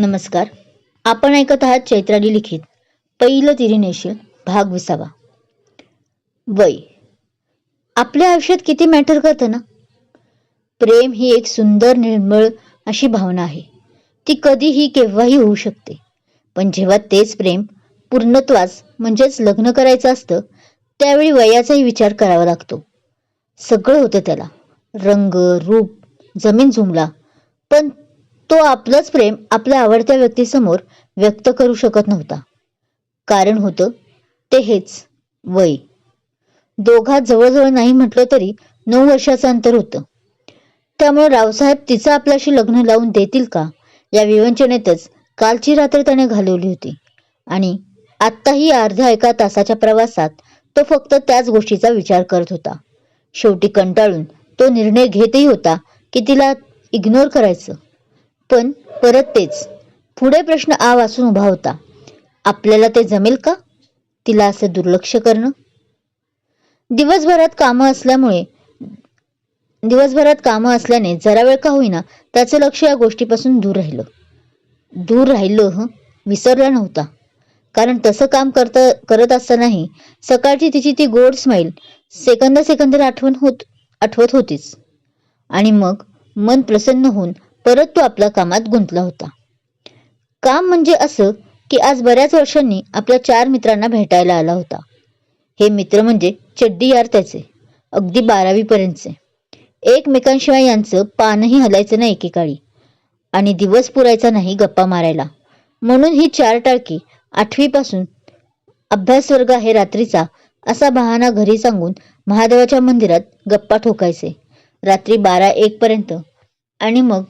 नमस्कार. आपण ऐकत आहात चैत्राली लिखित. पहिलं तिरी नेशील भाग विसावा. वय. आपल्या आयुष्यात किती मॅटर करतं ना? प्रेम ही एक सुंदर निर्मळ अशी भावना आहे. ती कधीही केव्हाही होऊ शकते. पण जेव्हा तेच प्रेम पूर्णत्वास म्हणजेच लग्न करायचं असतं त्यावेळी वयाचाही विचार करावा लागतो. सगळं होतं त्याला. रंग रूप जमीन झुमला पण तो आपलंच प्रेम आपल्या आवडत्या व्यक्तीसमोर व्यक्त करू शकत नव्हता. कारण होतं ते हेच वय. दोघात जवळजवळ नाही म्हटलं तरी नऊ वर्षाचं अंतर होतं. त्यामुळे रावसाहेब तिचं आपल्याशी लग्न लावून देतील का या विवंचनेतच कालची रात्र त्याने घालवली होती. आणि आत्ताही अर्ध्या एका तासाच्या प्रवासात तो फक्त त्याच गोष्टीचा विचार करत होता. शेवटी कंटाळून तो निर्णय घेतही होता की तिला इग्नोर करायचं. पण परत तेच. पुढे प्रश्न आ वाचून उभा होता. आपल्याला ते जमेल का? तिला असं दुर्लक्ष करणं? दिवसभरात कामं असल्यामुळे दिवसभरात कामं असल्याने जरा वेळ का होईना त्याचं लक्ष या गोष्टीपासून दूर राहिलं. दूर राहिलं हं? विसरला नव्हता. कारण तसं काम करता करत असतानाही सकाळची तिची ती गोड स्माईल सेकंदा सेकंदाला आठवण होत आठवत होतीच. आणि मग मन प्रसन्न होऊन परत तो आपल्या कामात गुंतला होता. काम म्हणजे असं की आज बऱ्याच वर्षांनी आपल्या चार मित्रांना भेटायला आला होता. हे मित्र म्हणजे चड्डी यार त्याचे अगदी बारावीपर्यंतचे. एकमेकांशिवाय यांचं पानही हलायचं नाही एकेकाळी. आणि दिवस पुरायचा नाही गप्पा मारायला. म्हणून ही चार टाळकी आठवीपासून अभ्यास वर्ग आहे रात्रीचा असा बहाणा घरी सांगून महादेवाच्या मंदिरात गप्पा ठोकायचे. रात्री बारा एक पर्यंत. आणि मग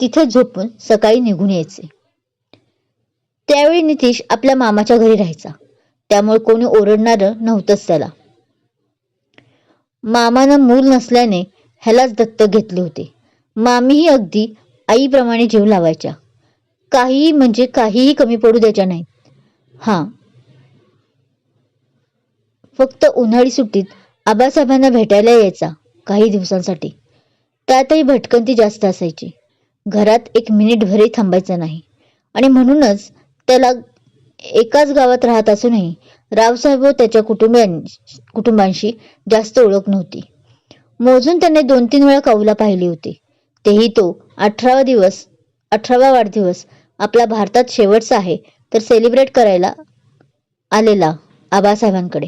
तिथे झोपून सकाळी निघून यायचे. त्यावेळी नितीश आपल्या मामाच्या घरी राहायचा. त्यामुळे कोणी ओरडणारं नव्हतंच त्याला. मामानं मूल नसल्याने ह्यालाच दत्तक घेतले होते. मामीही अगदी आईप्रमाणे जीव लावायच्या. काहीही म्हणजे काहीही कमी पडू द्यायच्या नाहीत. हां. फक्त उन्हाळी सुट्टीत आबासाहेबांना भेटायला यायचा काही दिवसांसाठी. त्यातही भटकंती जास्त असायची. घरात एक मिनिटभरही थांबायचं नाही. आणि म्हणूनच त्याला एकाच गावात राहत असूनही रावसाहेब व त्याच्या कुटुंबियां कुटुंबांशी जास्त ओळख नव्हती. मोजून त्याने दोन तीन वेळा कौला पाहिली होती. तेही तो अठरावा दिवस अठरावा वाढदिवस आपला भारतात शेवटचा आहे तर सेलिब्रेट करायला आलेला आबासाहेबांकडे.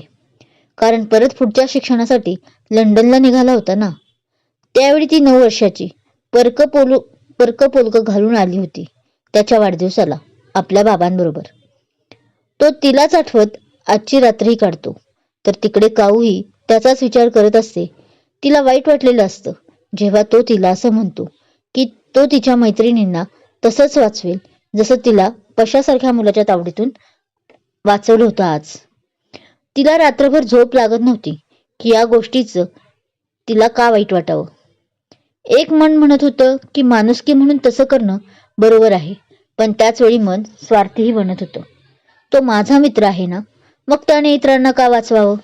कारण परत पुढच्या शिक्षणासाठी लंडनला निघाला होता ना? त्यावेळी ती नऊ वर्षाची परक पोलू परक पोलकं घालून आली होती त्याच्या वाढदिवसाला आपल्या बाबांबरोबर. तो तिलाच आठवत आजची रात्रही काढतो. तर तिकडे काऊही त्याचाच विचार करत असते. तिला वाईट वाटलेलं असतं. जेव्हा तो तिला असं म्हणतो की तो तिच्या मैत्रिणींना तसंच वाचवेल जसं तिला पशासारख्या मुलाच्या तावडीतून वाचवलं होतं आज. तिला रात्रभर झोप लागत नव्हती की या गोष्टीचं तिला का वाईट वाटावं? एक मन म्हणत होतं की माणुसकी म्हणून तसं करणं बरोबर आहे पण त्याचवेळी मन स्वार्थीही बनत होतं. तो माझा मित्र आहे ना? मग त्याने इतरांना का वाचवावं?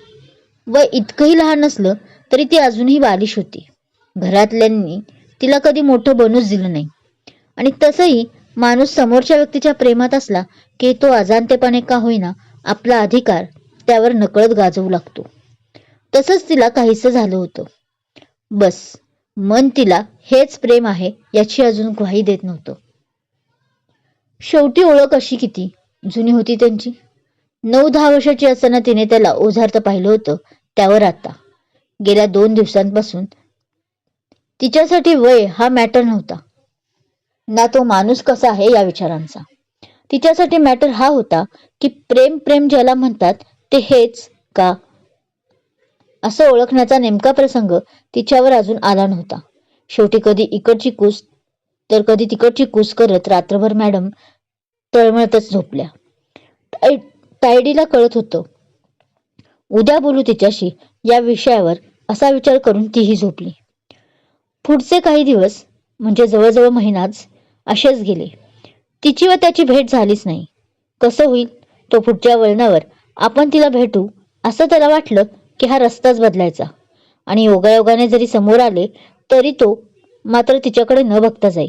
व इतकंही लहान असलं तरी ती अजूनही बालिश होती. घरातल्यांनी तिला कधी मोठं बनूच दिलं नाही. आणि तसंही माणूस समोरच्या व्यक्तीच्या प्रेमात असला की तो अजाणतेपणे का होईना आपला अधिकार त्यावर नकळत गाजवू लागतो. तसंच तिला काहीसं झालं होतं. बस. मन तिला हेच प्रेम आहे याची अजून ग्वाही देत नव्हतं. शेवटी ओळख अशी किती? जुनी होती त्यांची. नऊ दहा वर्षाची असताना तिने त्याला ओझारतं पाहिलं होतं त्यावर आता. गेल्या दोन दिवसांपासून तिच्यासाठी वय हा मॅटर नव्हता. ना तो माणूस कसा आहे या विचारांचा. तिच्यासाठी मॅटर हा होता की प्रेम प्रेम ज्याला म्हणतात ते हेच का असं ओळखण्याचा नेमका प्रसंग तिच्यावर अजून आला नव्हता. शेवटी कधी इकडची कूस तर कधी तिकडची कूस करत रात्रभर मॅडम तळमळतच झोपल्या. तायडीला कळत होतं उद्या बोलू तिच्याशी या विषयावर असा विचार करून तीही झोपली. पुढचे काही दिवस म्हणजे जवळजवळ महिनाच असेच गेले. तिची व त्याची भेट झालीच नाही. कसं होईल तो पुढच्या वळणावर आपण तिला भेटू असं त्याला वाटलं की हा रस्ताच बदलायचा. आणि योगायोगाने जरी समोर आले तरी तो मात्र तिच्याकडे न बघता जाई.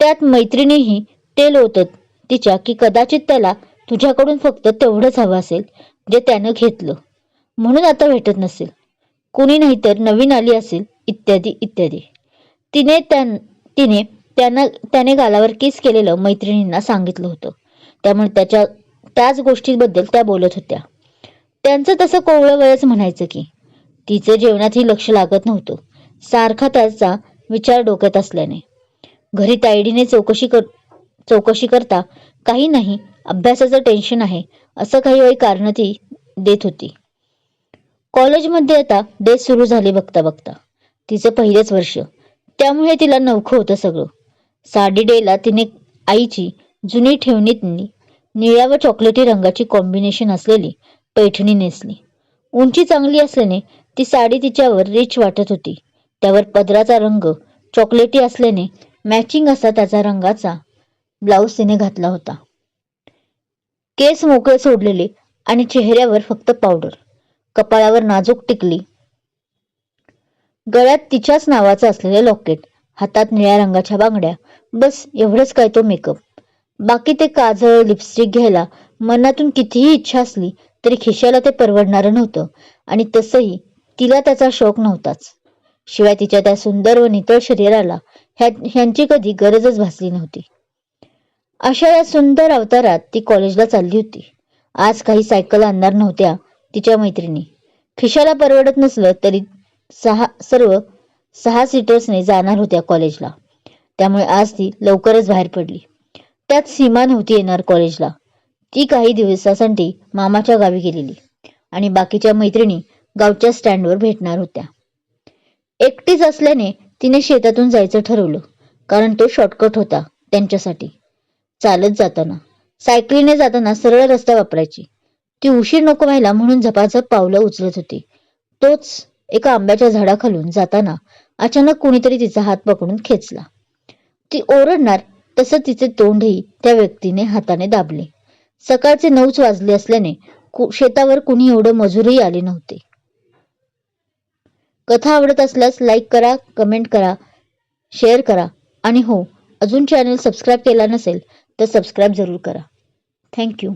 त्यात मैत्रिणीही तेल लोटत तिच्या की कदाचित त्याला तुझ्याकडून फक्त तेवढंच हवं असेल जे त्यानं घेतलं. म्हणून आता भेटत नसेल. कुणी नाहीतर नवीन आली असेल इत्यादी इत्यादी. तिने त्यां तिने त्यांना त्याने गालावर किस केलेलं मैत्रिणींना सांगितलं होतं. त्यामुळे त्याच्या त्याच गोष्टीबद्दल त्या बोलत होत्या. त्यांचं तसं कोवळं वयच म्हणायचं की तिचं जेवणातही लक्ष लागत नव्हतं. सारखा त्याचा विचार डोक्यात असल्याने. घरी तायडीने चौकशी कर चौकशी करता काही नाही अभ्यासाचं टेन्शन आहे असं काही वेळी कारण ती देत होती. कॉलेजमध्ये आता डे सुरू झाले बघता बघता. तिचं पहिलेच वर्ष. त्यामुळे तिला नवखं होतं सगळं. साडी डेला तिने आईची जुनी ठेवणीतली निळ्या व चॉकलेटी रंगाची कॉम्बिनेशन असलेली पैठणी नेसली. उंची चांगली असल्याने ती साडी तिच्यावर रिच वाटत होती. त्यावर पदराचा रंग चॉकलेटी असल्याने मॅचिंग असा त्याचा रंगाचा ब्लाऊज तिने घातला होता. केस मोकळे सोडलेले आणि चेहऱ्यावर फक्त पावडर. कपाळावर नाजूक टिकली. गळ्यात तिच्याच नावाचं असलेले लॉकेट हातात निळ्या रंगाच्या बांगड्या बस एवढंच काय तो मेकअप. बाकी ते काजळ लिपस्टिक घ्यायला मनातून कितीही इच्छा असली तरी खिशाला ते परवडणारं नव्हतं. आणि तसंही तिला त्याचा शौक नव्हताच. शिवाय तिच्या त्या सुंदर व नितळ शरीराला ह्यांची कधी गरजच भासली नव्हती. अशा या सुंदर अवतारात ती कॉलेजला चालली होती. आज काही सायकल आणणार नव्हत्या तिच्या मैत्रिणी. खिशाला परवडत नसलं तरी सहा सर्व सहा सीटर्सने जाणार होत्या कॉलेजला त्यामुळे आज ती लवकरच बाहेर पडली. त्यात सीमा नव्हती येणार कॉलेजला ती काही दिवसासाठी मामाच्या गावी गेलेली आणि बाकीच्या मैत्रिणी गावच्या स्टँडवर भेटणार होत्या. एकटीच असल्याने तिने शेतातून जायचं ठरवलं कारण तो शॉर्टकट होता त्यांच्यासाठी. चालत जाताना सायकलीने जाताना सरळ रस्ता वापरायची. ती उशीर नको व्हायला म्हणून झपाझप पावलं उचलत होती. तोच एका आंब्याच्या झाडाखालून जाताना अचानक कुणीतरी तिचा हात पकडून खेचला. ती ओरडणार तसं तिचे तोंडही त्या व्यक्तीने हाताने दाबले. सकाळचे नऊच वाजले असल्याने शेतावर कुणी एवढं मजूरही आले नव्हते. कथा आवडत असल्यास लाईक करा कमेंट करा शेअर करा आणि हो अजून चॅनल सबस्क्राईब केला नसेल तर सबस्क्राईब जरूर करा. थँक्यू